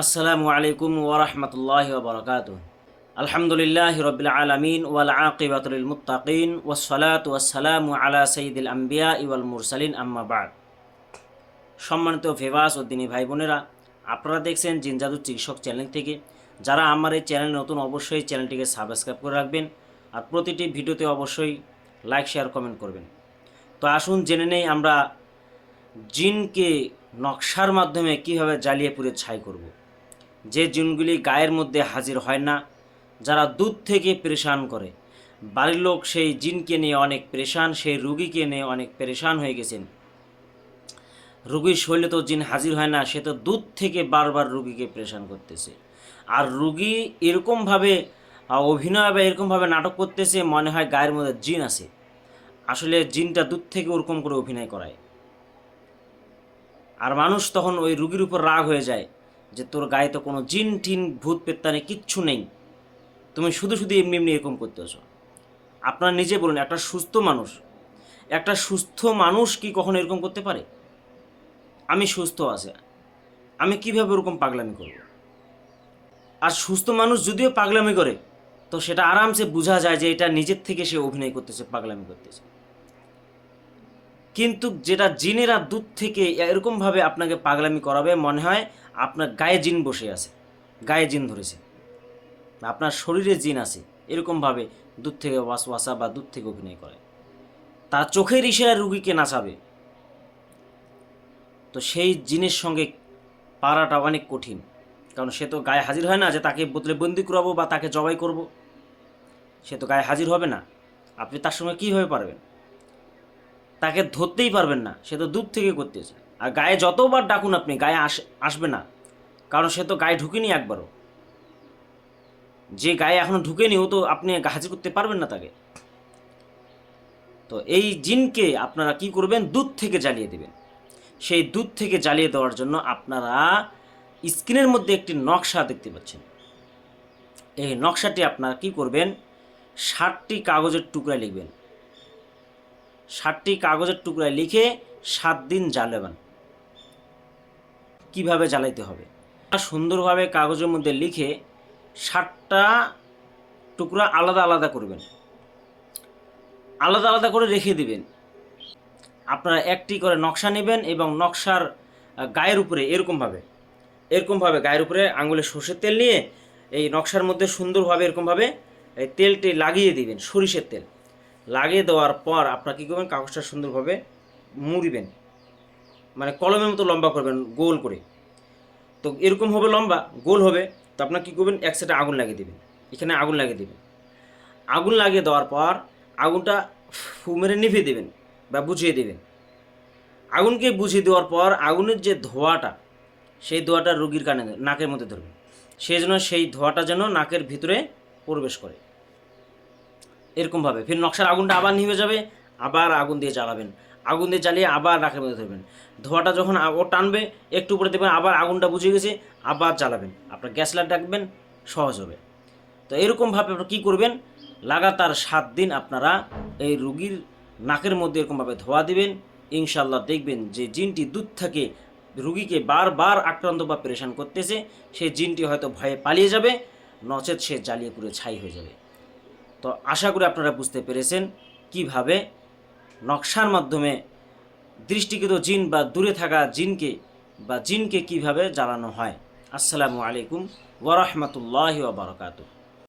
আসসালামু আলাইকুম ওরহমতুল্লাহ বরকাত আলহামদুলিল্লাহ রবিল আলমিন ওয়াল আকিবাতুল মুতাকিন ওয়াসলাত ওয়াসালামু আলা সঈদুল আম্বিয়া ইওয়াল মুরসালিন আম্মাবাদ সম্মানিত ফেভাস ও দিনী ভাই বোনেরা, আপনারা দেখছেন জিনজাদু চিকিৎসক চ্যানেল থেকে। যারা আমার এই চ্যানেল নতুন, অবশ্যই চ্যানেলটিকে সাবস্ক্রাইব করে রাখবেন আর প্রতিটি ভিডিওতে অবশ্যই লাইক, শেয়ার, কমেন্ট করবেন। তো আসুন জেনে নেই আমরা জিনকে নকশার মাধ্যমে কীভাবে জ্বালিয়ে পুড়ে ছাই করব। যে জিনগুলি গায়ের মধ্যে হাজির হয় না, যারা দুধ থেকে পরেশান করে। বাড়ির লোক সেই জিনকে নিয়ে অনেক পরেশান, সেই রুগীকে নিয়ে অনেক পরেশান হয়ে গেছেন। রুগীর শরীরে তো জিন হাজির হয় না, সে তো দুধ থেকে বারবার রুগীকে পরেশান করতেছে। আর রুগী এরকমভাবে অভিনয় বা এরকমভাবে নাটক করতেছে, মনে হয় গায়ের মধ্যে জিন আছে। আসলে জিনটা দুধ থেকে ওরকম করে অভিনয় করায়। আর মানুষ তখন ওই রুগীর উপর রাগ হয়ে যায়। যে তোর গায়ে তো কোনো জিন টিন, ভূত, পেত্তানে কিচ্ছু নেই। তুমি শুধু শুধু এমনি এমনি এরকম করতেছো আপনারা নিজে বলুন, একটা সুস্থ মানুষ, একটা সুস্থ মানুষ কি কখনো এরকম করতে পারে? আমি সুস্থ আছে। আমি কীভাবে ওরকম পাগলামি করব? আর সুস্থ মানুষ যদিও পাগলামি করে, তো সেটা আরামসে বোঝা যায় যে এটা নিজের থেকে সে অভিনয় করতেছে, পাগলামি করতেছে। কিন্তু যেটা জিনেরা দূর থেকে এরকমভাবে আপনাকে পাগলামি করাবে মনে হয় আপনার গায়ে জিন বসে আছে, গায়ে জিন ধরেছে। আপনার শরীরে জিন আছে, এরকমভাবে দুধ থেকে ওয়াস ওয়াসা বা দুধ থেকে অভিনয় করে। তার চোখের ইশারায় রুগীকে নাচাবে। তো সেই জিনের সঙ্গে পারাটা অনেক কঠিন, কারণ সে তো গায়ে হাজির হয় না যে তাকে বোতলে বন্দি করাবো বা তাকে জবাই করব। সে তো গায়ে হাজির হবে না। আপনি তার সঙ্গে কীভাবে পারবেন? তাকে ধরতেই পারবেন না, সে তো দূর থেকে করতেছে। আর গায়ে যতবার ডাকুন আপনি, গায়ে আস, আসবে না। কারণ সে তো গায়ে ঢুকেনি একবারও। যে গায়ে এখনও ঢুকেনি, ও তো আপনি হাজির করতে পারবেন না তাকে। তো এই জিনকে আপনারা কি করবেন? দুধ থেকে জ্বালিয়ে দেবেন। সেই দুধ থেকে জ্বালিয়ে দেওয়ার জন্য আপনারা স্ক্রিনের মধ্যে একটি নকশা দেখতে পাচ্ছেন। এই নকশাটি আপনারা কি করবেন? ষাটটি কাগজের টুকরায় লিখবেন। ষাটটি কাগজের টুকরায় লিখে সাত দিন জ্বালাবেন। কীভাবে জ্বালাইতে হবে? সুন্দরভাবে কাগজের মধ্যে লিখে ষাটটা টুকরা আলাদা আলাদা করবেন। আলাদা আলাদা করে রেখে দিবেন। আপনারা একটি করে নকশা নেবেন এবং নকশার গায়ের উপরে এরকমভাবে এরকমভাবে গায়ের উপরে আঙুলে সর্ষের তেল নিয়ে এই নকশার মধ্যে সুন্দরভাবে এরকমভাবে এই তেলটি লাগিয়ে দিবেন, সরিষের তেল। লাগিয়ে দেওয়ার পর আপনারা কী করবেন? কাগজটা সুন্দরভাবে মুড়িবেন। মানে কলমের মতো লম্বা করবেন, গোল করে। তো এরকম হবে লম্বা, গোল হবে, তো আপনার কী করবেন? এক সাইডে আগুন লাগিয়ে দেবেন। এখানে আগুন লাগিয়ে দেবেন। আগুন লাগিয়ে দেওয়ার পর আগুনটা ফু মেরে নিভিয়ে দেবেন বা বুঝিয়ে দেবেন। আগুনকে বুঝিয়ে দেওয়ার পর আগুনের যে ধোঁয়াটা, সেই ধোঁয়াটা রুগীর কানে, নাকের মধ্যে ধরবে সেই জন্য সেই ধোঁয়াটা যেন নাকের ভিতরে প্রবেশ করে। এরকমভাবে। ফির নকশার আগুনটা আবার নিভে যাবে, আবার আগুন দিয়ে জ্বালাবেন। আগুন দিয়ে জ্বালিয়ে আবার নাকের মধ্যে ধরবেন। ধোঁয়াটা যখন ও টানবে, একটু উপরে দেবেন আবার আগুনটা বুঝে গেছে, আবার জ্বালাবেন। আপনার গ্যাস লাইট রাখবেন সহজ হবে। তো এরকমভাবে আপনারা কী করবেন? লাগাতার সাত দিন আপনারা এই রুগীর নাকের মধ্যে এরকমভাবে ধোয়া দিবেন। ইনশাল্লাহ দেখবেন যে জিনটি দুধ থেকে রুগীকে বারবার আক্রান্ত বা পরেশান করতেছে, সে জিনটি হয়তো ভয়ে পালিয়ে যাবে, নচেত সে জ্বালিয়ে পুড়ে ছাই হয়ে যাবে। তো আশা করি আপনারা বুঝতে পেরেছেন কীভাবে নকশার মাধ্যমে দৃষ্টিকৃত জিন বা দূরে থাকা জিনকে বা জিনকে কীভাবে জ্বালানো হয়। আসসালামু আলাইকুম ওরহমতুল্লাহ বারকাতু